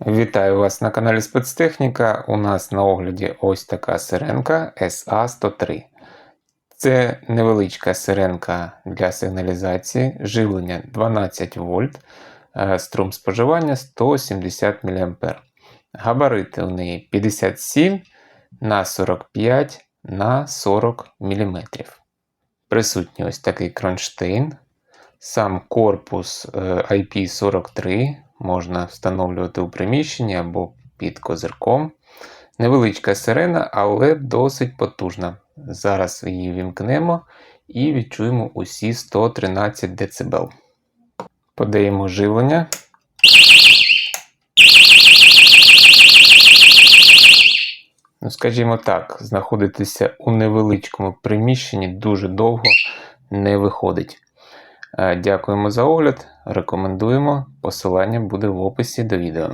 Вітаю вас на каналі Спецтехніка. У нас на огляді ось така сиренка SA103. Це невеличка сиренка для сигналізації, живлення 12 вольт, е, струм споживання 170 мА. Габарити у неї 57 на 45 на 40 мм. Присутній ось такий кронштейн. Сам корпус е, IP43 можна встановлювати у приміщенні або під козирком. Невеличка сирена, але досить потужна. Зараз її вімкнемо і відчуємо усі 113 дБ. Подаємо живлення. Ну, скажімо так, знаходитися у невеличкому приміщенні дуже довго не виходить. Е, Дякуємо за огляд. Рекомендуємо. Посилання буде в описі до відео.